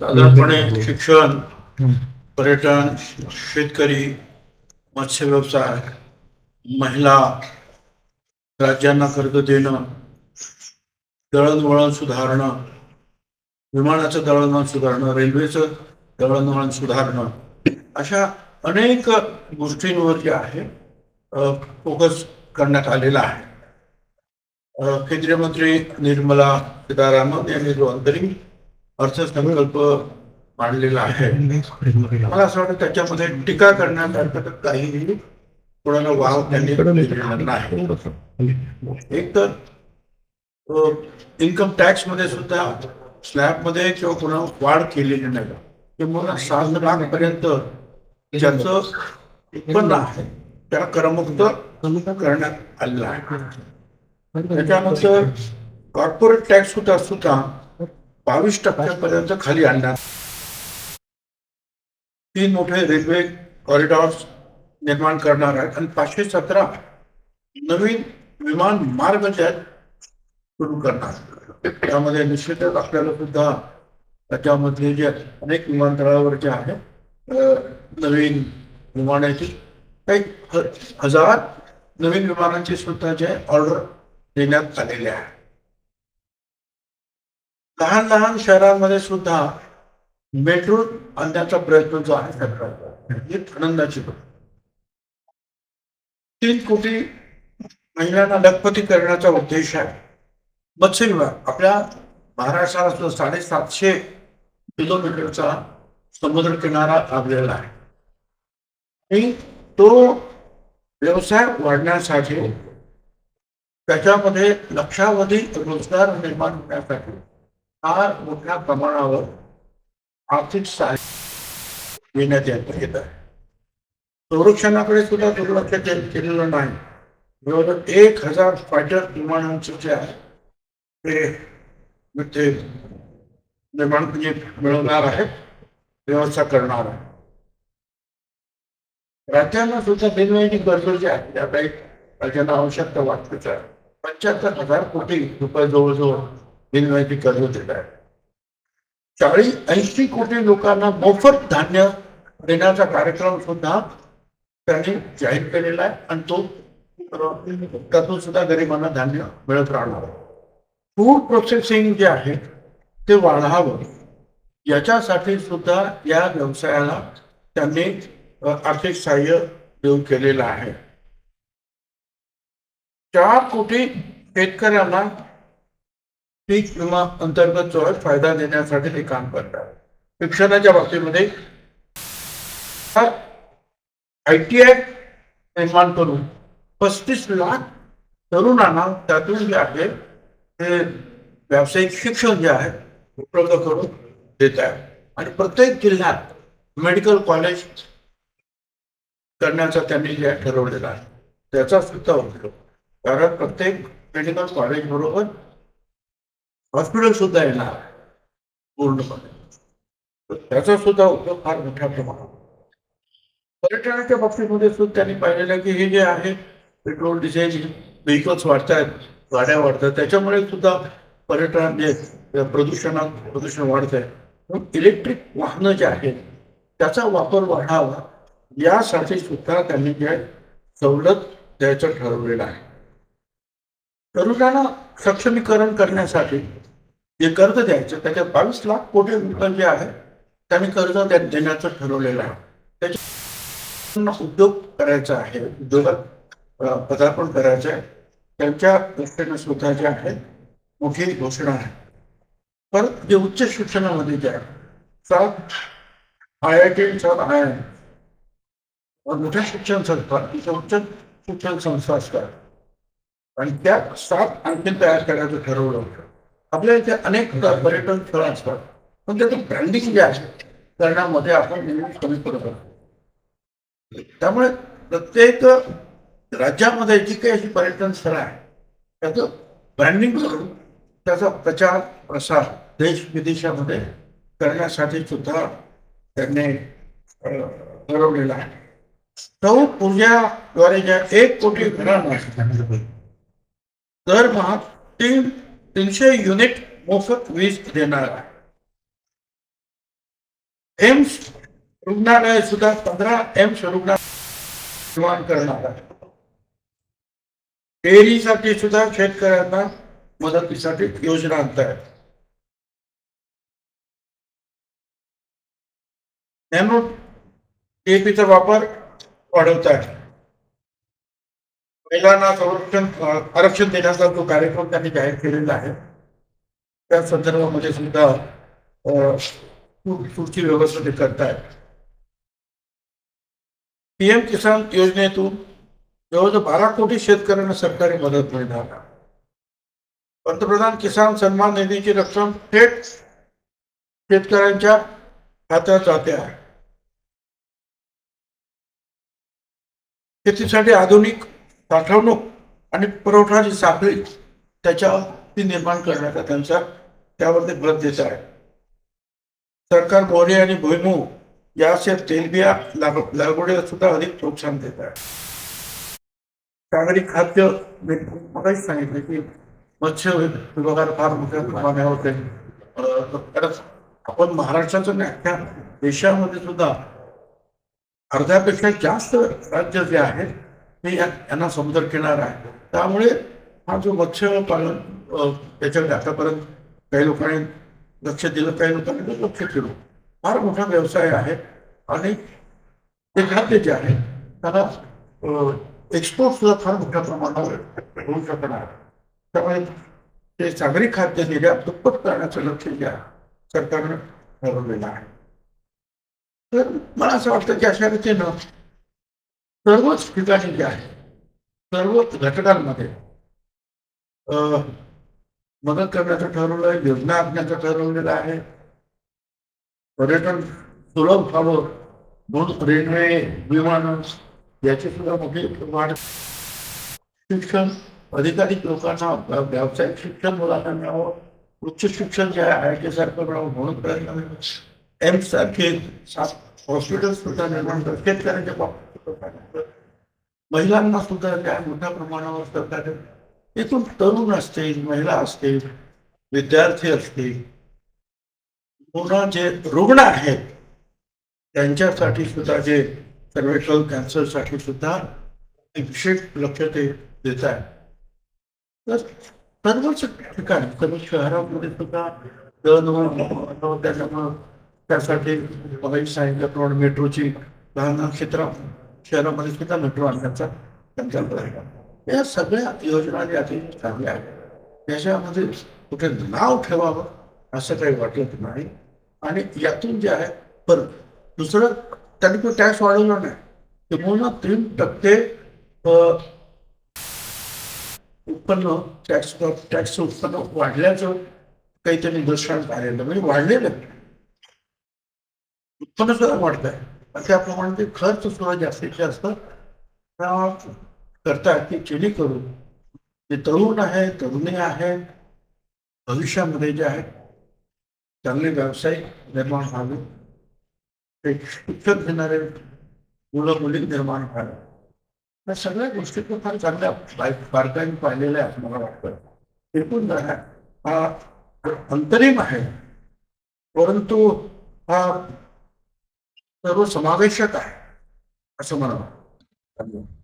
साधारणपणे शिक्षण पर्यटन शेतकरी मत्स्य व्यवसाय महिला राज्यांना कर्ज देणं दळणवळण सुधारणं विमानाचं दळणवळण सुधारणं रेल्वेचं दळणवळण सुधारणं अशा अनेक गोष्टींवर जे आहे फोकस करण्यात आलेला आहे. केंद्रीय मंत्री निर्मला सीतारामन यांनी जो अंतरिम अर्थसंकल्प मांडलेला आहे. मला असं वाटतं त्याच्यामध्ये टीका करण्यासारखं काही काहीही कोणाला वाव त्यांनी नाही. एक तर इन्कम टॅक्समध्ये सुद्धा स्लॅबमध्ये किंवा कोणा वाढ केलेली नाही. किंवा सात लाख पर्यंत ज्याचं उत्पन्न आहे त्याला करमुक्त करण्यात आलेलं आहे. त्याच्यानंतर कॉर्पोरेट टॅक्स सुद्धा सुद्धा बावीस टक्क्यापर्यंत खाली आणण्यात तीन मोठे रेल्वे कॉरिडॉर्स निर्माण करणार आहेत आणि पाचशे सतरा नवीन विमान मार्ग जे आहेत सुरू करणार. त्यामध्ये निश्चितच आपल्याला सुद्धा त्याच्यामधले जे अनेक विमानतळावर जे आहे नवीन विमानाची काही हजार नवीन विमानांची सुद्धा जे ऑर्डर देण्यात आलेले आहे. लहान लहान शहरांमध्ये सुद्धा मेट्रो आणण्याचा प्रयत्न जो आहे सरकारचा ही आनंदाची तीन कोटी महिलांना लखपती करण्याचा उद्देश आहे. मत्स्य विभाग आपल्या महाराष्ट्राला साडेसातशे किलोमीटरचा समुद्र किनारा लाभलेला आहे. आणि तो व्यवसाय वाढण्यासाठी त्याच्यामध्ये लक्षावधी रोजगार निर्माण होण्यासाठी फार मोठ्या प्रमाणावर आर्थिक सहाय्य देण्यात येत आहे. संरक्षणाकडे सुद्धा दुर्लक्ष केलेलं नाही. जवळजवळ एक हजार फायटर विमानांचं जे आहे ते म्हणजे निर्माण म्हणजे मिळवणार आहेत व्यवस्था करणार आहे. राज्यांना सुद्धा बिनवाहिनी कर्ज आहे. त्या काही राज्यांना आवश्यकता वाटतेच आहे. पंच्याहत्तर हजार कोटी रुपये जवळजवळ बिनवाहिनी कर्ज देत आहे चाळीस ऐंशी कोटी लोकांना मोफत धान्य देण्याचा कार्यक्रम सुद्धा त्यांनी जाहीर केलेला आहे. आणि तो त्यातून सुद्धा गरिबांना धान्य मिळत राहणार आहे. फूड प्रोसेसिंग जे आहे ते वाढावं. याच्यासाठी सुद्धा या व्यवसायाला त्यांनी आर्थिक सहाय्य देऊ केलेलं आहे. चार कोटी शेतकऱ्यांना पीक विमा अंतर्गत जो आहे फायदा देण्यासाठी ते काम करतात. शिक्षणाच्या बाबतीमध्ये आय टी आय निर्माण करून पस्तीस लाख तरुणांना त्यातून जे आहे ते व्यावसायिक शिक्षण जे आहे उपलब्ध करून देत आहे. आणि प्रत्येक जिल्ह्यात मेडिकल कॉलेज करण्याचा त्यांनी जे ठरवलेला ठरवलेलं आहे त्याचा सुद्धा उपयोग. कारण प्रत्येक मेडिकल कॉलेज बरोबर हॉस्पिटल सुद्धा येणार पूर्णपणे. तर त्याचा सुद्धा उपयोग फार मोठ्या प्रमाणात. पर्यटनाच्या बाबतीमध्ये सुद्धा त्यांनी पाहिलेलं आहे की हे जे आहे पेट्रोल डिझेल व्हेकल्स वाढत आहेत गाड्या वाढतात. त्याच्यामुळे सुद्धा पर्यटन जे प्रदूषणात प्रदूषण वाढत आहे इलेक्ट्रिक वाहनं जे आहेत त्याचा वापर वाढावा यासाठी सुद्धा त्यांनी जे सवलत द्यायचं ठरवलेलं आहे. तरुणांना सक्षमीकरण करण्यासाठी जे कर्ज द्यायचं त्याच्यात बावीस लाख कोटी रुपये जे आहे त्यांनी कर्ज देण्याचं ठरवलेलं आहे. त्याच्या उद्योग करायचा आहे उद्योगात पदार्पण करायचं आहे. त्यांच्या दृष्टीने सुद्धा जे आहे मोठी घोषणा आहे. परत जे उच्च शिक्षणामध्ये जे आहे सात आय आय टी सात आय आय मोठ्या शिक्षण संस्था उच्च शिक्षण संस्था असतात. आणि त्या सात आणखी तयार करायचं ठरवलं होतं. आपल्या इथे अनेक पर्यटन स्थळं असतात. पण त्याचं ब्रँडिंग जे आहे करण्यामध्ये आपण नेहमी कमी पडत असतो त्यामुळे प्रत्येक राज्यामध्ये जी काही अशी पर्यटन स्थळं आहे त्याचं ब्रँडिंग करून त्याचा प्रचार प्रसार देश विदेशामध्ये करण्यासाठी सुद्धा त्यांनी ठरवलेला आहे. सौर ऊर्जाद्वारे ज्या एक कोटी घरांना दरमहा तीन तीनशे युनिट मोफत वीज देणार आहे. एम्स रुग्णालय सुद्धा पंधरा एम्स रुग्णालय निर्माण करणार आहे. डेअरीसाठी सुद्धा शेतकऱ्यांना मदतीसाठी योजना आणताय नॅनो टीपीचा वापर वाढवत आहे महिलांना संरक्षण आरक्षण देण्याचा जो कार्यक्रम त्यांनी जाहीर केलेला आहे त्या संदर्भामध्ये सुद्धा पुढची व्यवस्था ते करतायत. पीएम किसान योजनेतून जवळजवळ बारा कोटी शेतकऱ्यांना सरकारी मदत मिळणार. पंतप्रधान किसान सन्मान निधीची रक्कम थेट शेतकऱ्यांच्या खात्यात जाते आहे. शेतीसाठी आधुनिक साठवणूक आणि पुरवठाची साखळी त्याच्या ती निर्माण करण्याचा त्यांचा त्यावरती भर देत आहे. सरकार मोरे आणि भुईमूग याचे तेलबिया लागवडीला सुद्धा अधिक प्रोत्साहन देत आहे. सागरी खाद्य मी मगाच सांगितलं की मत्स्य विभागात फार मोठ्या प्रमाणावर होते. कारण आपण महाराष्ट्राचं नाही अख्ख्या देशामध्ये सुद्धा अर्ध्यापेक्षा जास्त राज्य जे आहेत हे यांना समुद्र किनारा आहे. त्यामुळे हा जो मत्स्य पालन त्याच्याकडे आतापर्यंत काही लोकांनी लक्ष दिलं काही लोकांनी लक्ष केलं फार मोठा व्यवसाय आहे आणि ते खाद्य जे आहे त्याला एक्सपोर्ट सुद्धा फार मोठ्या प्रमाणावर होऊ शकणार. त्यामुळे ते सागरी खाद्य निर्यात दुप्पट करण्याचं लक्ष जे सरकारनं ठरवलेलं आहे. तर मला असं वाटतं की अशा रीतीनं सर्वच ठिकाणी जे आहे सर्वच घटकांमध्ये मदत करण्याचं ठरवलं योजना आखण्याचं ठरवलेलं आहे. पर्यटन सुलभ व्हावं म्हणून रेल्वे विमान याची सुद्धा मोठी वाढ शिक्षण अधिकाधिक लोकांना व्यावसायिक शिक्षण मुलांना मिळावं उच्च शिक्षण जे आहे आय टी सारखं मिळावं म्हणून प्रयत्न एम्स सारखे हॉस्पिटल सुद्धा निर्माण करत शेतकऱ्यांच्या बाबतीत. महिलांना सुद्धा त्या मोठ्या प्रमाणावर सरकार एकूण तरुण असतील महिला असतील विद्यार्थी असतील पुन्हा जे रुग्ण आहेत त्यांच्यासाठी सुद्धा जे सर्वायकल कॅन्सरसाठी सुद्धा विशेष लक्ष ते देत आहे तर सर्वच ठिकाणी सर्व शहरामध्ये सुद्धा दळणवळण त्याच्यामुळं त्यासाठी भविष्य सांगितल्याप्रमाणे मेट्रोची लहान लहान क्षेत्र शहरामध्ये सुद्धा मेट्रो आणण्याचा संकल्प आहे. या सगळ्या योजना ज्या अतिशय चांगल्या आहेत. त्याच्यामध्ये कुठे नाव ठेवावं असं काही वाटत नाही. आणि यातून जे आहे पर दुसरं त्यांनी तो टॅक्स वाढवला नाही. किंवा तीन टक्के उत्पन्न टॅक्स टॅक्स उत्पन्न वाढल्याचं काही त्यांनी निदर्शनात आलेलं म्हणजे वाढलेलं उत्पन्न सुद्धा वाढत आहे त्याप्रमाणे ते खर्च सुद्धा जास्तीत जास्त त्या करतात. की जेणेकरून जे तरुण आहे तरुणी आहेत भविष्यामध्ये जे आहे चांगले व्यावसायिक निर्माण व्हावे. ते शिक्षण घेणारे मुलं मुली निर्माण व्हावे. या सगळ्या गोष्टी फार चांगल्या बारकाईने पाहिलेल्या आहेत मला वाटतं. एकूण हा अंतरिम आहे. परंतु हा सर्व समावेशक आहे. असं मला वाटतं.